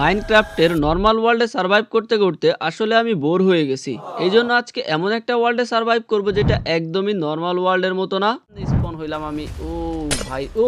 মাইনক্রাফটের normal ওয়ার্ল্ডে survive করতে করতে আসলে আমি বোর হয়ে গেছি। এই জন্য আজকে এমন একটা ওয়ার্ল্ডে সার্ভাইভ করব যেটা একদমই নর্মাল ওয়ার্ল্ডের মতো না। স্পন হইলাম আমি। ও ভাই, ও!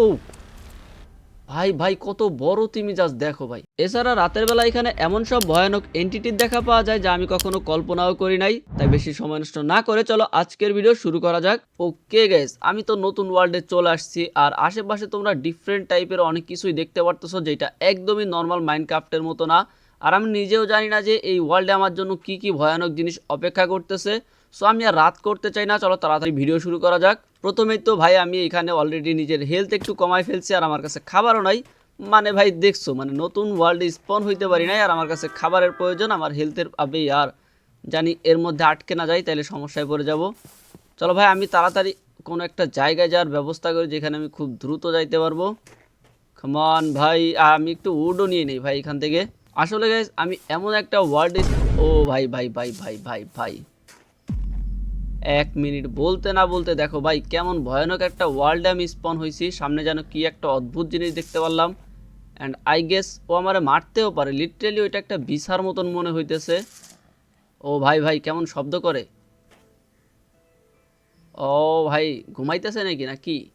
ভাই ভাই, কত বড় তুমি জাস্ট দেখো ভাই। এছাড়া রাতের বেলা এখানে এমন সব ভয়ানক এন্টিটির দেখা পাওয়া যায় যা আমি কখনো কল্পনাও করি নাই। তাই বেশি সময় নষ্ট না করে চলো আজকের ভিডিও শুরু করা যাক। ওকে গাইস আমি তো নতুন ওয়ার্ল্ডে চলে আসছি আর আশেপাশে তোমরা ডিফারেন্ট টাইপের অনেক কিছুই দেখতে পারতেছো যেটা একদমই নর্মাল মাইনক্রাফটের মতো না। আর আমি নিজেও জানি না যে এই ওয়ার্ল্ডে আমার জন্য কি কি ভয়ানক জিনিস অপেক্ষা করতেছে। সো আমি আর রাত করতে চাই না। চলো তাড়াতাড়ি ভিডিও শুরু করা যাক। প্রথমেই তো ভাই, আমি এখানে অলরেডি নিজের হেলথ একটু কমাই ফেলছি আর আমার কাছে খাবারও নাই। মানে ভাই, দেখছ মানে নতুন ওয়ার্ল্ডে স্পন হইতে পারি নাই আর আমার কাছে খাবারের প্রয়োজন। আমার হেলথের আবে আর জানি এর মধ্যে আটকে না যাই তাহলে সমস্যায় পড়ে যাব। চলো ভাই, আমি তাড়াতাড়ি কোনো একটা জায়গায় যাওয়ার ব্যবস্থা করি যেখানে আমি খুব দ্রুত যাইতে পারব। খমান ভাই আমি একটু উডও নিয়ে নিই ভাই এখান থেকে। আসলে গাইস আমি এমন একটা ওয়ার্ল্ডে ও ভাই ভাই ভাই ভাই ভাই ভাই। এক মিনিট বলতে না বলতে দেখো ভাই কেমন ভয়ানক একটা ওয়ার্ল্ড আমি স্পন হয়েছি। সামনে যেন কি একটা অদ্ভুত জিনিস দেখতে পারলাম। অ্যান্ড আই গেস ও আমারে মারতেও পারে। লিটারেলি ওইটা একটা বিছার মতন মনে হইতেছে। ও ভাই ভাই কেমন শব্দ করে? ও ভাই ঘুমাইতেছে নাকি না কি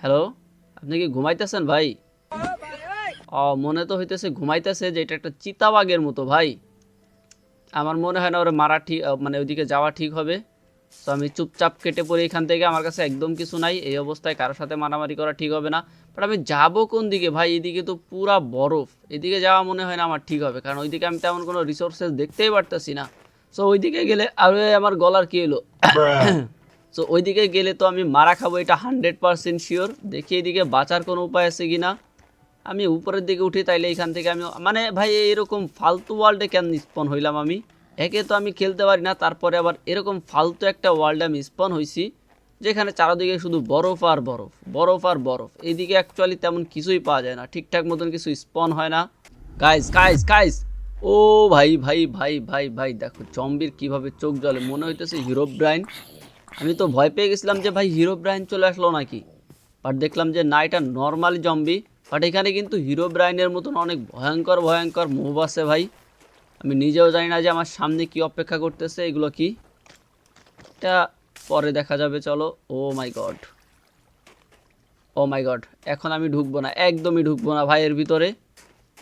হ্যালো আপনি কি ঘুমাইতেছেন ভাই? ও মনে তো হইতেছে ঘুমাইতেছে যে এটা একটা চিতাবাগের মতো ভাই। আমার মনে হয় না ওরা মারা ঠিক মানে ওইদিকে যাওয়া ঠিক হবে। তো আমি চুপচাপ কেটে পড়ি এখান থেকে। আমার কাছে একদম কিছু নাই। এই অবস্থায় কারোর সাথে মারামারি করা ঠিক হবে না। বাট আমি যাব কোন দিকে? ভাই, এদিকে তো পুরা বরফ। এদিকে যাওয়া মনে হয় না আমার ঠিক হবে। কারণ ওইদিকে আমি তেমন কোনো রিসোর্সেস দেখতেই পারতেছি না। সো ওইদিকে গেলে আরে, আমার গলার কি এলো? সো ওইদিকে গেলে তো আমি মারা খাব, এটা হান্ড্রেড পারসেন্ট শিওর দেখি এদিকে বাঁচার কোনো উপায় আছে কি না আমি উপরের দিকে উঠি, তাইলে এখান থেকে আমি মানে ভাই, এরকম ফালতু ওয়ার্ল্ডে কেন স্পন হইলাম আমি? একে তো আমি খেলতে পারি না, তারপরে আবার এরকম ফালতু একটা ওয়ার্ল্ডে আমি স্পন হয়েছি যেখানে চারদিকে শুধু বরফ আর বরফ বরফ আর বরফ। এইদিকে অ্যাকচুয়ালি তেমন কিছুই পাওয়া যায় না, ঠিকঠাক মতন কিছু স্পন হয় না। গাইস গাইস গাইস ও ভাই ভাই ভাই ভাই ভাই, দেখো জম্বির কীভাবে চোখ জ্বলে, মনে হইতেছে হিরো ব্রাইন আমি তো ভয় পেয়ে গেছিলাম যে ভাই হিরো ব্রাইন চলে আসলো নাকি বাট দেখলাম যে না, এটা নর্মালি জম্বি বাট এখানে কিন্তু হিরো ব্রাইনের মতন অনেক ভয়ঙ্কর ভয়ঙ্কর মুভ আছে ভাই। আমি নিজেও জানি না যে আমার সামনে কি অপেক্ষা করতেছে, এগুলো কি? এটা পরে দেখা যাবে, চলো। ও মাই গড ও মাই গড এখন আমি ঢুকবো না, একদমই ঢুকবো না ভাই এর ভিতরে।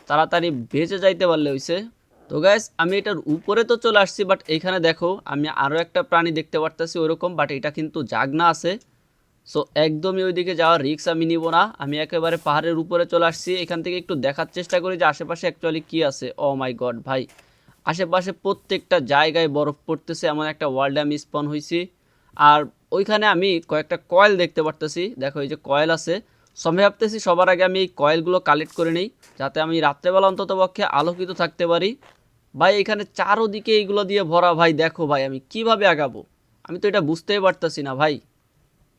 তাড়াতাড়ি বেঁচে যাইতে পারলে হইছে। তো গ্যাস আমি এটার উপরে তো চলে আসছি বাট এইখানে দেখো, আমি আরও একটা প্রাণী দেখতে পারতেছি ওরকম বাট এটা কিন্তু জাগনা আছে। সো একদমই ওইদিকে যাওয়ার রিক্স আমি নিব না। আমি একেবারে পাহাড়ের উপরে চলে আসছি। এখান থেকে একটু দেখার চেষ্টা করি যে আশেপাশে অ্যাকচুয়ালি কি আছে। ও মাই গড ভাই। আশেপাশে প্রত্যেকটা জায়গায় বরফ পড়তেছে। এমন একটা ওয়ার্ল্ডে আমি স্পন হয়েছি আর ওইখানে আমি কয়েকটা কয়েল দেখতে পারতেছি। দেখো, এই যে কয়েল আছে। সো আমি ভাবতেছি সবার আগে আমি এই কয়েলগুলো কালেক্ট করে নিই, যাতে আমি রাত্রেবেলা অন্তত পক্ষে আলোকিত থাকতে পারি। ভাই, এখানে চারোদিকে এইগুলো দিয়ে ভরা। ভাই, দেখো ভাই, আমি কীভাবে আগাবো? আমি তো এটা বুঝতেই পারতেছি না, ভাই।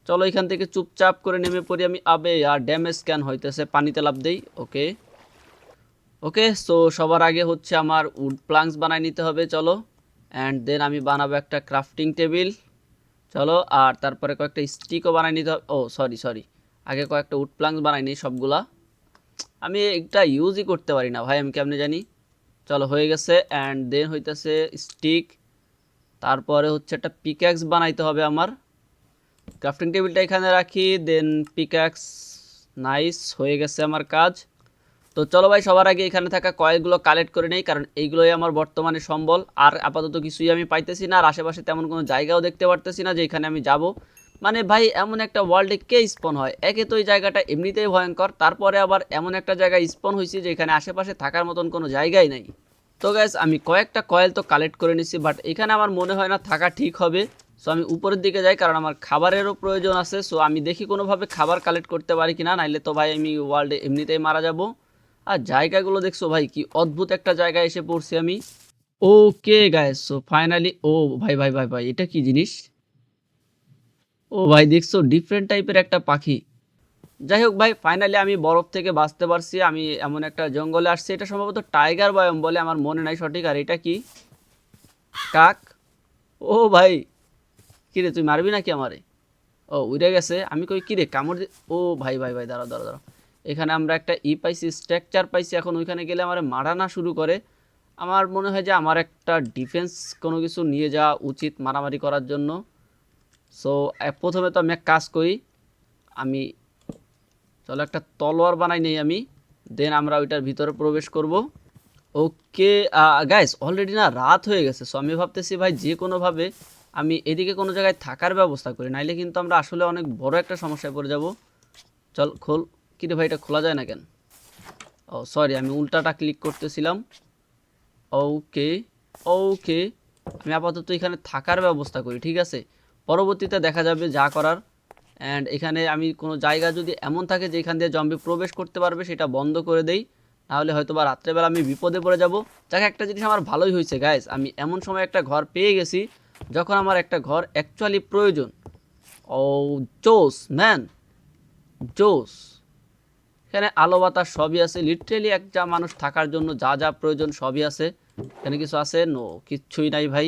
চলো এখান থেকে চুপচাপ করে নেমে পড়ি। আমি আবে আর ড্যামেজ স্ক্যান হইতেছে, পানিতে লাভ দেই, ওকে? ওকে সো সবার আগে হচ্ছে আমার উড প্লাঙ্কস বানাই নিতে হবে, চলো। অ্যান্ড দেন আমি বানাবো একটা ক্রাফটিং টেবিল চলো। আর তারপরে কয়েকটা স্টিকও বানাই নিতে হবে। ও সরি সরি আগে কয়েকটা উড প্লাঙ্কস বানাই নিই সবগুলা। আমি এটা ইউজই করতে পারি না, ভাই, আমি কেমনে জানি? চলো, হয়ে গেছে। অ্যান্ড দেন হইতেছে স্টিক তারপরে হচ্ছে একটা পিক্যাক্স বানাইতে হবে আমার। ক্রাফটিং টেবিলটা এখানে রাখি দেন পিক্যাক্স নাইস হয়ে গেছে আমার কাজ। তো চলো ভাই, সবার আগে এখানে থাকা কয়েলগুলো কালেক্ট করে নেই, কারণ এইগুলোই আমার বর্তমানে সম্বল। আর আপাতত কিছুই আমি পাইতেছি না, আর আশেপাশে তেমন কোনো জায়গাও দেখতে পারতেছি না যে এখানে আমি যাব। মানে ভাই, এমন একটা ওয়ার্ল্ডে কে স্পন হয়? একে তো এই জায়গাটা এমনিতেই ভয়ঙ্কর, তারপরে আবার এমন একটা জায়গায় স্পন হয়েছি যে এখানে আশেপাশে থাকার মতন কোনো জায়গাই নাই। তো গ্যাস আমি কয়েকটা কয়েল তো কালেক্ট করে নিছি বাট এখানে আমার মনে হয় না থাকা ঠিক হবে। সো আমি উপরের দিকে যাই, কারণ আমার খাবারেরও প্রয়োজন আছে। সো আমি দেখি কোনোভাবে খাবার কালেক্ট করতে পারি কিনা, নাইলে তো ভাই আমি ওয়ার্ল্ডে এমনিতেই মারা যাব। আর জায়গাগুলো দেখছ ভাই, কি অদ্ভুত একটা জায়গায় এসে পড়ছি আমি। ওকে গাইস সো ফাইনালি ও ভাই ভাই ভাই ভাই, এটা কি জিনিস? ও ভাই, দেখছ ডিফারেন্ট টাইপের একটা পাখি। যাই হোক ভাই ফাইনালি আমি বরফ থেকে বাঁচতে পারছি, আমি এমন একটা জঙ্গলে আসছি। এটা সম্ভবত টাইগার বায়ম বলে আমার মনে নাই সঠিক, আর এটা কি? কাক? ও ভাই কিরে, তুই মারবি নাকি আমারে? ও উড়ে গেছে। আমি কই, কিরে, কামড় ও, ভাই ভাই ভাই দাঁড়া দাঁড়া দাঁড়াও। এখানে আমরা একটা ই পাইছি স্ট্রাকচার পাইছি। এখন ওইখানে গেলে আমার মারানা শুরু করে। আমার মনে হয় যে আমার একটা ডিফেন্স কোনো কিছু নিয়ে যাওয়া উচিত মারামারি করার জন্য। সো প্রথমে তো আমি এক কাজ করি। আমি, চলো একটা তলোয়ার বানাই নেই আমি। দেন আমরা ওইটার ভিতরে প্রবেশ করব। ওকে গাইস অলরেডি না রাত হয়ে গেছে। সো আমি ভাবতেছি ভাই যে কোনোভাবে আমি এদিকে কোনো জায়গায় থাকার ব্যবস্থা করি, নাইলে কিন্তু আমরা আসলে অনেক বড় একটা সমস্যায় পড়ে যাব। চল, খোল। কিরে ভাই, এটা খোলা যায় না কেন? ও সরি আমি উল্টাটা ক্লিক করতেছিলাম। ওকে ওকে আমি আপাতত এখানে থাকার ব্যবস্থা করি, ঠিক আছে? পরবর্তীতে দেখা যাবে যা করার। অ্যান্ড এখানে আমি কোনো জায়গা যদি এমন থাকে যে এখান দিয়ে জম্বি প্রবেশ করতে পারবে, সেটা বন্ধ করে দেই। নাহলে হয়তো বা রাত্রেবেলা আমি বিপদে পড়ে যাব। যাকে, একটা জিনিস আমার ভালোই হয়েছে গাইস আমি এমন সময় একটা ঘর পেয়ে গেছি যখন আমার একটা ঘর অ্যাকচুয়ালি প্রয়োজন। ও, জোস, ম্যান, জোস। এখানে আলো বাতাস সবই আছে লিটারেলি একটা মানুষ থাকার জন্য যা যা প্রয়োজন সবই আছে। এখানে কিছু আছে? নো কিচ্ছুই নাই ভাই।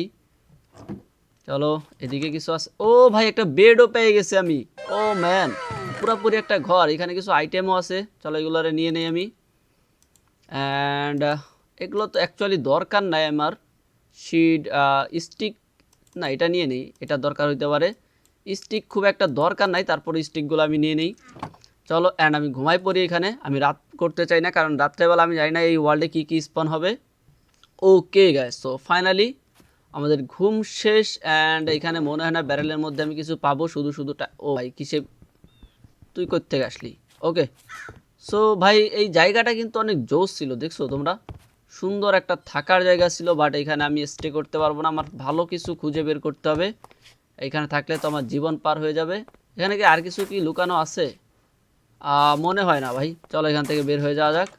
চলো, এদিকে কিছু আছে। ও ভাই, একটা বেডও পেয়ে গেছি আমি। ও, ম্যান, পুরাপুরি একটা ঘর। এখানে কিছু আইটেমও আছে। চলো এগুলোরে নিয়ে নেই আমি। অ্যান্ড এগুলো তো অ্যাকচুয়ালি দরকার নাই আমার। শিড স্টিক না, এটা নিয়ে নেই, এটা দরকার হইতে পারে। স্টিক খুব একটা দরকার নাই, তারপরে স্টিকগুলো আমি নিয়ে নেই। চলো অ্যান্ড আমি ঘুমাই পড়ি এখানে, আমি রাত করতে চাই না, কারণ রাত্রেবেলা আমি জানি না এই ওয়ার্ল্ডে কী কী স্পন হবে। ওকে গাইস সো ফাইনালি আমাদের ঘুম শেষ অ্যান্ড এখানে মনে হয় না ব্যারেলের মধ্যে আমি কিছু পাবো, শুধু শুধু ও ভাই, কিসে তুই কোথেকে আসলি? ওকে সো ভাই, এই জায়গাটা কিন্তু অনেক জোস ছিল, দেখছ তোমরা? সুন্দর একটা থাকার জায়গা ছিল বাট এখানে আমি স্টে করতে পারব না। আমার ভালো কিছু খুঁজে বের করতে হবে। এখানে থাকলে তো আমার জীবন পার হয়ে যাবে। এখানে কি আর কিছু কি লুকানো আছে? মনে হয় না ভাই। চলো এখান থেকে বের হয়ে যাওয়া যাক।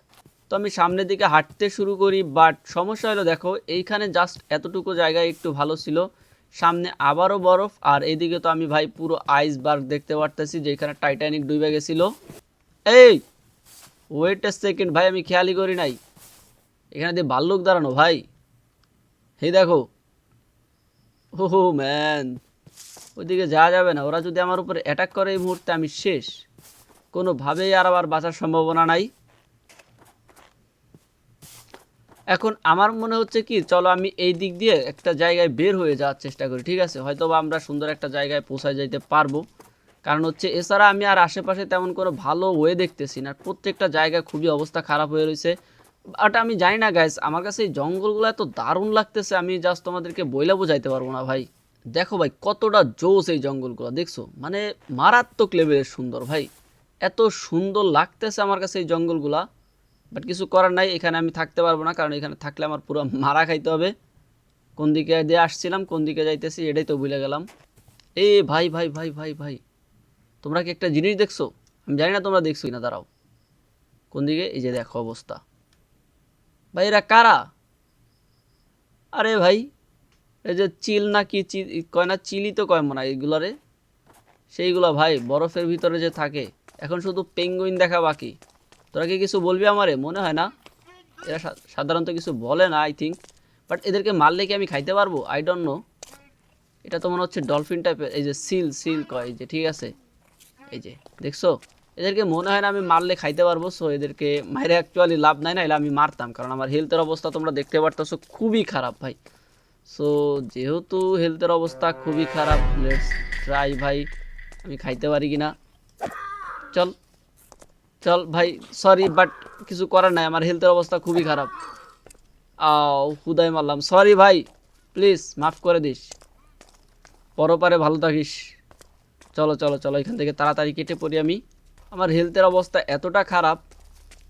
তো আমি সামনের দিকে হাঁটতে শুরু করি বাট সমস্যা হলো দেখো, এইখানে জাস্ট এতটুকু জায়গায় একটু ভালো ছিল। সামনে আবারও বরফ, আর এইদিকে তো আমি ভাই পুরো আইসবার্গ দেখতে পারতেছি, যেখানে টাইটানিক ডুবে গেছিল। এই ওয়েট এ সেকেন্ড ভাই, আমি খেয়ালই করি নাই। এখানে দিয়ে ভাল্লুক দাঁড়ানো, ভাই। এই দেখো। ও হো ম্যান ওইদিকে যাওয়া যাবে না। ওরা যদি আমার উপর অ্যাটাক করে এই মুহূর্তে, আমি শেষ। কোনোভাবেই আর আবার বাঁচার সম্ভাবনা নাই। এখন আমার মনে হচ্ছে কি, চলো আমি এই দিক দিয়ে একটা জায়গায় বের হয়ে যাওয়ার চেষ্টা করি, ঠিক আছে? হয়তো বা আমরা সুন্দর একটা জায়গায় পৌঁছায় যাইতে পারব। কারণ হচ্ছে, এছাড়া আমি আর আশেপাশে তেমন কোনো ভালো ওয়ে দেখতেছি না। প্রত্যেকটা জায়গায় খুবই অবস্থা খারাপ হয়ে রয়েছে। বাট আমি জানি না গাইস আমার কাছে এই জঙ্গলগুলো এত দারুণ লাগতেছে, আমি জাস্ট তোমাদেরকে বইলা বোঝাইতে পারব না, ভাই। দেখো ভাই, কতটা জোস এই জঙ্গলগুলো, দেখছ? মানে মারাত্মক লেভেলের সুন্দর, ভাই। এত সুন্দর লাগতেছে আমার কাছে এই জঙ্গলগুলা। বাট কিছু করার নাই, এখানে আমি থাকতে পারব না, কারণ এখানে থাকলে আমার পুরো মারা খাইতে হবে। কোন দিকে দিয়ে আসছিলাম, কোন দিকে যাইতেছি, এটাই তো ভুলে গেলাম। এ ভাই ভাই ভাই ভাই ভাই, তোমরা কি একটা জিনিস দেখছ? আমি জানি না তোমরা দেখছ না দাঁড়াও। কোন দিকে? এই যে দেখো অবস্থা। ভাই এরা কারা? আরে ভাই, এই যে চিল না কি কয় না চিলি তো কয় মনে হয় এইগুলারে সেইগুলো ভাই, বরফের ভিতরে যে থাকে, এখন শুধু পেঙ্গুইন দেখা বাকি। তোরা কি কিছু বলবি আমারে? মনে হয় না? এরা সাধারণত কিছু বলে না আই থিঙ্ক বাট এদেরকে মারলে কি আমি খাইতে পারব? আই ডোন্ট নো এটা তো মনে হচ্ছে ডলফিন টাইপের এই যে সিল সিল কয় যে, ঠিক আছে? এই যে, দেখছ? এদেরকে মনে হয় না আমি মারলে খাইতে পারব সো এদেরকে মাইরে অ্যাকচুয়ালি লাভ নাই না এলে আমি মারতাম। কারণ আমার হেলথের অবস্থা তোমরা দেখতে পারতেছো, খুবই খারাপ ভাই। সো যেহেতু হেলথের অবস্থা খুবই খারাপ লেটস ট্রাই ভাই, আমি খাইতে পারি কি না চল চল ভাই সরি বাট কিছু করার নাই, আমার হেলথের অবস্থা খুবই খারাপ। আও হুদাই মারলাম। সরি ভাই প্লিজ মাফ করে দিস। পরপারে ভালো থাকিস। চলো চলো চলো, এখান থেকে তাড়াতাড়ি কেটে পড়ি আমি। আমার হেলথের অবস্থা এতটা খারাপ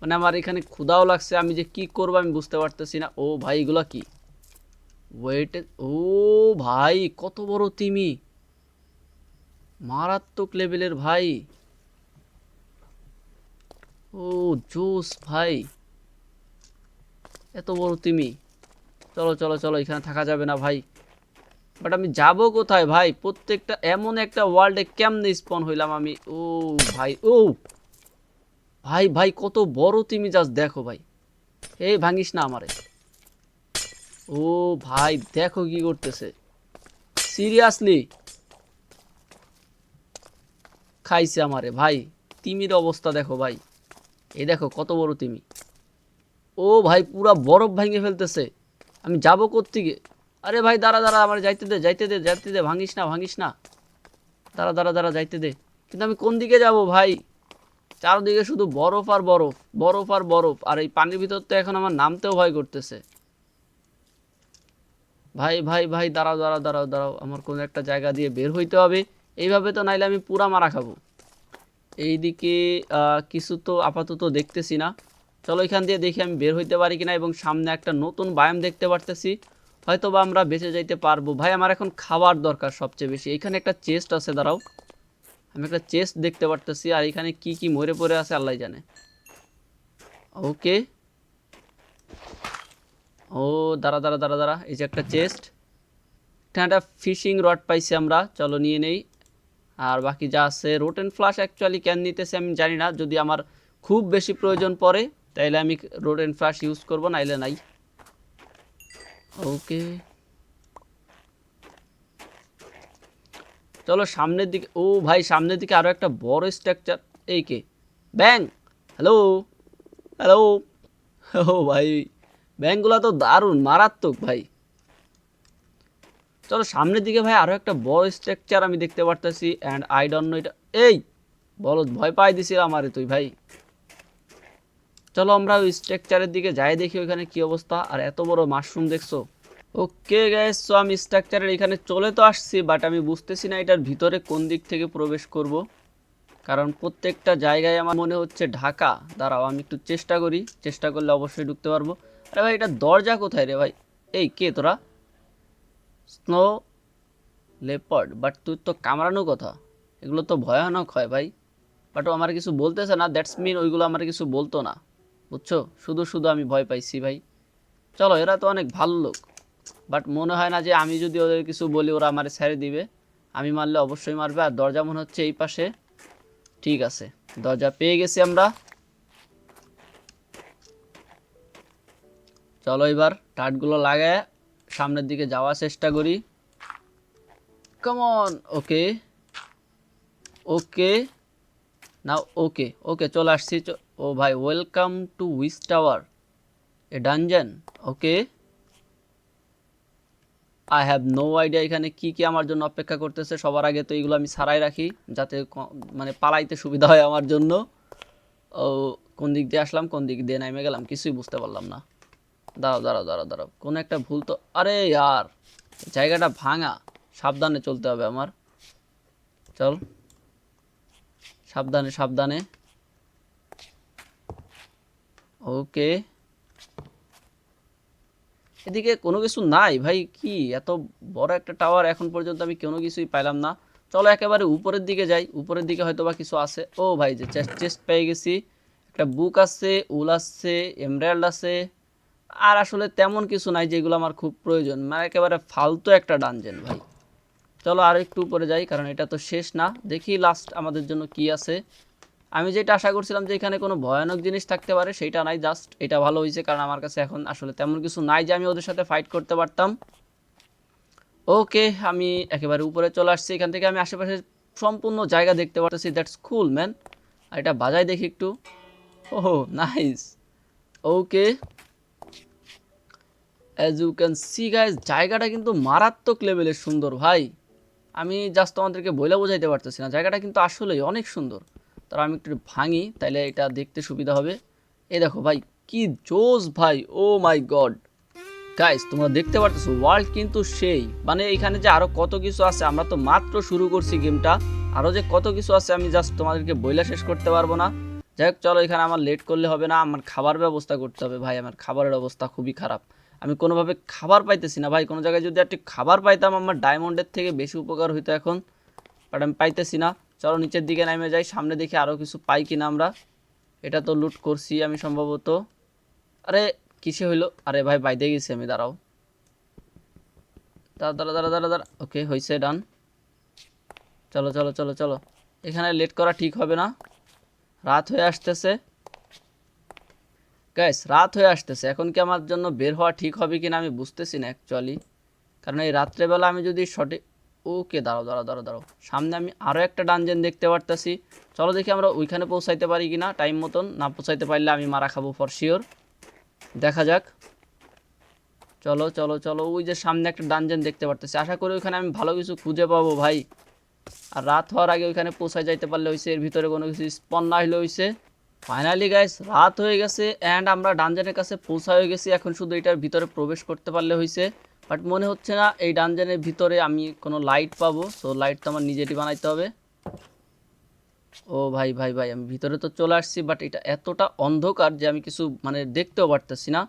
মানে আমার এখানে ক্ষুধাও লাগছে, আমি যে কি করব আমি বুঝতে পারতেছি না। ও ভাই, এগুলো কি? ওয়েট ও ভাই, কত বড় তিমি। মারাত্মক লেভেলের ভাই। ও জোস ভাই। এত বড় তিমি। চলো চলো চলো, এখানে থাকা যাবে না ভাই। বাট আমি যাব কোথায়, ভাই? প্রত্যেকটা, এমন একটা ওয়ার্ল্ডে কেমনে স্পন হইলাম আমি? ও, ভাই ও! ভাই ভাই, কত বড় তিমি জাস্ট দেখো, ভাই। এই ভাঙিস না আমারে। ও, ভাই, দেখো কি করতেছে। সিরিয়াসলি খাইছে আমারে, ভাই। তিমির অবস্থা দেখো, ভাই। এই দেখো, কত বড় তিমি। ও, ভাই, পুরা বরফ ভেঙে ফেলতেছে। আমি যাব কোত্থেকে? আরে ভাই, দাঁড়া দাঁড়া, আমার যাইতে দে যাইতে দে যাইতে দে, ভাঙিস না ভাঙিস না। দাঁড়া দাঁড়া দাঁড়া, যাইতে দে। কিন্তু আমি কোন দিকে যাব ভাই? চারদিকে শুধু বরফ আর বরফ বরফ আর বরফ। আর এই পানির ভিতর তো এখন আমার নামতেও ভয় করতেছে। ভাই ভাই ভাই, দাঁড়াও দাঁড়াও দাঁড়াও দাঁড়াও। আমার কোনো একটা জায়গা দিয়ে বের হইতে হবে। এইভাবে তো নাইলে আমি পুরা মারা খাব। এইদিকে কিছু তো আপাতত দেখতেছি না। চলো এখান দিয়ে দেখি আমি বের হইতে পারি কিনা এবং সামনে একটা নতুন ব্যায়াম দেখতে পারতেছি। হয়তো বা আমরা বেঁচে যাইতে পারব। ভাই, আমার এখন খাবার দরকার সবচেয়ে বেশি। এখানে একটা চেস্ট আছে, দাঁড়াও। আমি একটা চেস্ট দেখতে পারতেছি, আর এখানে কি কি মরে পড়ে আছে আল্লাহ জানে। ওকে ও, দাঁড়া দাঁড়া দাঁড়া দাঁড়া, এই যে একটা চেস্ট। এখানে একটা ফিশিং রড পাইছি আমরা। চলো, নিয়ে নেই। আর বাকি যা আছে rote and flush actually can নিতেছে, আমি জানি না। যদি আমার খুব বেশি প্রয়োজন পড়ে, তাইলে আমি রোটেন ফ্লাশ ইউজ করব, নাইলে নাই। ওকে। চলো সামনের দিকে, ও ভাই সামনের দিকে আরও একটা বড় স্ট্রাকচার এই কে? ব্যাং হ্যালো হ্যালো ও ভাই ব্যাংকগুলো তো দারুণ, মারাত্মক ভাই। চলো সামনের দিকে ভাই আরও একটা বড় স্ট্রাকচার আমি দেখতে পারতেছি অ্যান্ড আই ডোন্ট নো এটা, এই বলো ভয় পাই দিছিল আমারে তুই ভাই। চলো আমরা ওই স্ট্রাকচারের দিকে যাই, দেখি ওইখানে কি অবস্থা। আর এত বড় মাশরুম দেখছ? ওকে গ্যাস সো আমি স্ট্রাকচারের এখানে চলে তো আসছি বাট আমি বুঝতেছি না এটার ভিতরে কোন দিক থেকে প্রবেশ করব। কারণ প্রত্যেকটা জায়গায় আমার মনে হচ্ছে ঢাকা। দাঁড়াও, আমি একটু চেষ্টা করি। চেষ্টা করলে অবশ্যই ঢুকতে পারব। আরে ভাই, এটা দরজা কোথায় রে ভাই? এই, কে তোরা? স্নো লেপার্ড বাট তুই তো কামড়ানো কথা। এগুলো তো ভয়ানক হয় ভাই। বাট আমার কিছু বলতেছে না দ্যাটস মিন ওইগুলো আমার কিছু বলতো না। বুঝছ? শুধু শুধু আমি ভয় পাইছি ভাই। চলো, এরা তো অনেক ভালো লোক। বাট মনে হয় না যে আমি যদি ওদের কিছু বলি, ওরা আমার ছেড়ে দিবে। আমি মারলে অবশ্যই মারবে। আর দরজা মনে হচ্ছে এই পাশে। ঠিক আছে, দরজা পেয়ে গেছি আমরা। চলো এবার টাটগুলো লাগায় সামনের দিকে যাওয়ার চেষ্টা করি। কমন ওকে ওকে না ওকে ওকে চলে আসছি। ও ভাই welcome to wise tower a dungeon okay I have no idea এখানে কি কি আমার জন্য অপেক্ষা করতেছে। সবার আগে তো এইগুলো আমি সারাই রাখি, যাতে মানে পালাইতে সুবিধা হয় আমার জন্য। ও, কোন দিক দিয়ে আসলাম, কোন দিক দিয়ে নেমে গেলাম, কিছুই বুঝতে পারলাম না। দাঁড়াও দাঁড়াও দাঁড়াও দাঁড়াও, কোনো একটা ভুল তো আরে ইয়ার, জায়গাটা ভাঙা। সাবধানে চলতে হবে আমার। চল। সাবধানে সাবধানে। ওকে। এদিকে কোনো কিছু নাই ভাই, কি এত বড় একটা টাওয়ার এখন পর্যন্ত আমি কোনো কিছুই পাইলাম না। চলো একেবারে উপরের দিকে যাই, উপরের দিকে হয়তো বা কিছু আছে। ও ভাই, যে চেস্ট চেস্ট পেয়ে গেছি। একটা বুক আছে, উল আছে এমরাল্ড আছে। আর আসলে তেমন কিছু নাই যেগুলো আমার খুব প্রয়োজন। মানে একেবারে ফালতু একটা ডানজেন ভাই। চলো আর একটু উপরে যাই, কারণ এটা তো শেষ না। দেখি লাস্ট আমাদের জন্য কি আছে। আমি যেটা আশা করছিলাম যে এখানে কোনো ভয়ানক জিনিস থাকতে পারে, সেইটা নাই জাস্ট এটা ভালো হয়েছে, কারণ আমার কাছে এখন আসলে তেমন কিছু নাই যে আমি ওদের সাথে ফাইট করতে পারতাম। ওকে আমি একেবারে উপরে চলে আসছি, এখান থেকে আমি আশেপাশে সম্পূর্ণ জায়গা দেখতে পারতেছি দ্যাটস কুল ম্যান আর এটা বাজাই দেখি একটু। ওহো nice okay as you can see guys জায়গাটা কিন্তু মারাত্মক লেভেলের সুন্দর, ভাই। আমি জাস্ট তোমাদেরকে বইলা বোঝাইতে পারতেছি না, জায়গাটা কিন্তু আসলেই অনেক সুন্দর। তার আমি একটু ভাঙি, তাইলে এটা দেখতে সুবিধা হবে। এই দেখো ভাই, কি জোস ভাই, ও মাই গড। গাইস তোমরা দেখতে পারতেছো ওয়ার্ল্ড কিন্তু সেই। মানে এখানে যে আরও কত কিছু আছে, আমরা তো মাত্র শুরু করছি গেমটা। আরও যে কত কিছু আছে, আমি জাস্ট তোমাদেরকে বইলা শেষ করতে পারব না। যাই হোক, চলো এখানে আমার লেট করলে হবে না, আমার খাবার ব্যবস্থা করতে হবে ভাই, আমার খাবারের অবস্থা খুবই খারাপ। আমি কোনোভাবে খাবার পাইতেছি না ভাই, কোনো জায়গায় যদি একটি খাবার পাইতাম, আমার ডায়মন্ডের থেকে বেশি উপকার হইতো এখন বাট আমি পাইতেছি না। চলো নিচের দিকে নেমে যাই, সামনে দেখি আরও কিছু পাই কিনা আমরা। এটা তো লুট করছি আমি সম্ভবত। আরে, কিসে হইল? আরে ভাই বাইদে গেছি আমি, দাঁড়াও। দাঁড়া দাঁড়া দাঁড়া দাঁড়া দাঁড়া। ওকে হয়েছে ডান চলো চলো চলো চলো। এখানে লেট করা ঠিক হবে না। রাত হয়ে আসতেছে। গ্যাস রাত হয়ে আসতেছে। এখন কি আমার জন্য বের হওয়া ঠিক হবে কিনা আমি বুঝতেছি না অ্যাকচুয়ালি কারণ এই রাত্রেবেলা আমি যদি সঠিক ওকে, দাঁড়াও দাঁড়াও দাঁড়াও দাঁড়াও। সামনে আমি আরও একটা ডানজেন দেখতে পারতাছি। চলো দেখি আমরা ওইখানে পৌঁছাইতে পারি কি না টাইম মতন। না পৌঁছাইতে পারলে আমি মারা খাব ফর শিওর দেখা যাক। চলো চলো চলো, ওই যে সামনে একটা ডানজেন দেখতে পারতেছি। আশা করি ওইখানে আমি ভালো কিছু খুঁজে পাবো ভাই। আর রাত হওয়ার আগে ওইখানে পৌঁছায় যাইতে পারলে হয়েছে এর ভিতরে কোনো কিছু স্পন না হলে হয়েছে ফাইনালি গাইস রাত হয়ে গেছে অ্যান্ড আমরা ডানজেনের কাছে পৌঁছা হয়ে গেছি। এখন শুধু এটার ভিতরে প্রবেশ করতে পারলে হয়েছে বাট মনে হচ্ছে না এই ডানজেনের ভিতরে আমি কোনো লাইট পাবো। সো লাইট তো আমার নিজেরই বানাইতে হবে। ও ভাই ভাই ভাই, আমি ভিতরে তো চলে আসছি বাট এটা এতটা অন্ধকার যে আমি কিছু মানে দেখতেও পারতেছি না।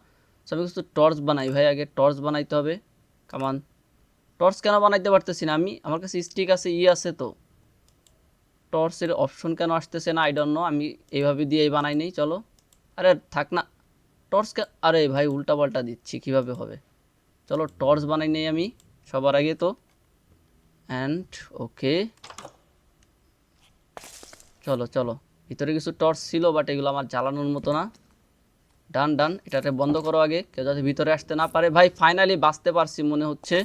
সো আমি কিছু টর্চ বানাই ভাই, আগে টর্চ বানাইতে হবে। কামান টর্চ কেন বানাইতে পারতেছি না আমি? আমার কাছে স্টিক আছে, ই আছে তো। টর্চের অপশন কেন আসতেছে না? আই নো আমি এইভাবে দিয়েই বানাই নেই, চলো। আরে, থাক না। টর্চ আরে ভাই উল্টা পাল্টা দিচ্ছি, কীভাবে হবে? চলো টর্চ বানাই নেই আমি, সবার আগে তো। অ্যান্ড ওকে চলো চলো। ভিতরে কিছু টর্চ ছিল বাট এগুলো আমার জ্বালানোর মতো না। ডান ডান এটাতে বন্ধ করো আগে, কেউ যাতে ভিতরে আসতে না পারে। ভাই ফাইনালি বাঁচতে পারছি মনে হচ্ছে।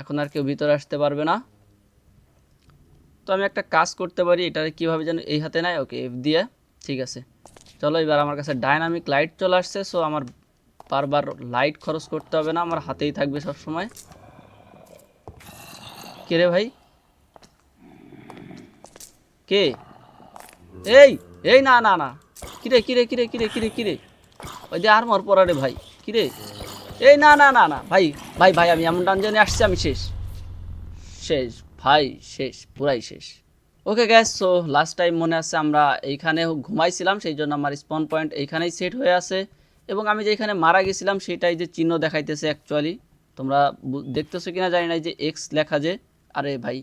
এখন আর কেউ ভিতরে আসতে পারবে না। তো আমি একটা কাজ করতে পারি এটা কীভাবে যেন এই হাতে নেয়, ওকে এফ দিয়ে। ঠিক আছে। চলো, এবার আমার কাছে ডাইনামিক লাইট চলে আসছে সো আমার বারবার লাইট খরচ করতে হবে না, আমার হাতেই থাকবে সব সময় কে রে ভাই? কে? এই এই না না না। কিরে কিরে কিরে কিরে কিরে কিরে ওই যে আর মর পড়ারে ভাই কিরে এই না না না না। ভাই ভাই ভাই, আমি এমন ডানজনে আসছি, আমি শেষ। শেষ, ভাই, শেষ, পুরাই শেষ। Okay guys so last time মনে আছে আমরা এইখানে ঘুমাইছিলাম, সেই জন্য আমার স্পন পয়েন্ট এইখানেই সেট হয়ে আছে। এবং আমি যেখানে মারা গেছিলাম, সেটাই যে চিহ্ন দেখাইতেছে অ্যাকচুয়ালি তোমরা দেখতেছো কিনা জানি না যে এক্স লেখা যে, আরে ভাই,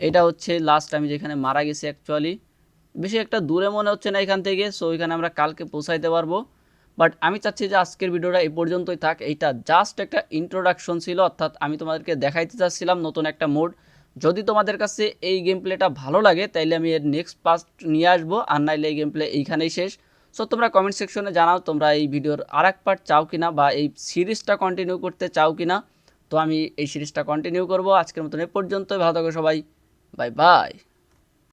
এটা হচ্ছে লাস্ট আমি যেখানে মারা গেছি অ্যাকচুয়ালি বেশি একটা দূরে মনে হচ্ছে না এখান থেকে সো এখানে আমরা কালকে পৌঁছাইতে পারব। বাট আমি চাচ্ছি যে আজকের ভিডিওটা এই পর্যন্তই থাক। এইটা জাস্ট একটা ইন্ট্রোডাকশন ছিল, অর্থাৎ আমি তোমাদেরকে দেখাইতে চাচ্ছিলাম নতুন একটা মোড যদি তোমাদের কাছে এই গেম প্লেটা ভালো লাগে, তাইলে আমি এর নেক্সট পার্ট নিয়ে আসব, আর নাইলে এই গেম প্লে এইখানেই শেষ। সো তোমরা কমেন্ট সেকশনে জানাও তোমরা এই ভিডিওর আর এক পার্ট চাও কিনা বা এই সিরিজটা কন্টিনিউ করতে চাও কিনা। তো আমি এই সিরিজটা কন্টিনিউ করব। আজকের মতন এ পর্যন্ত ভালো থাকো সবাই। Bye bye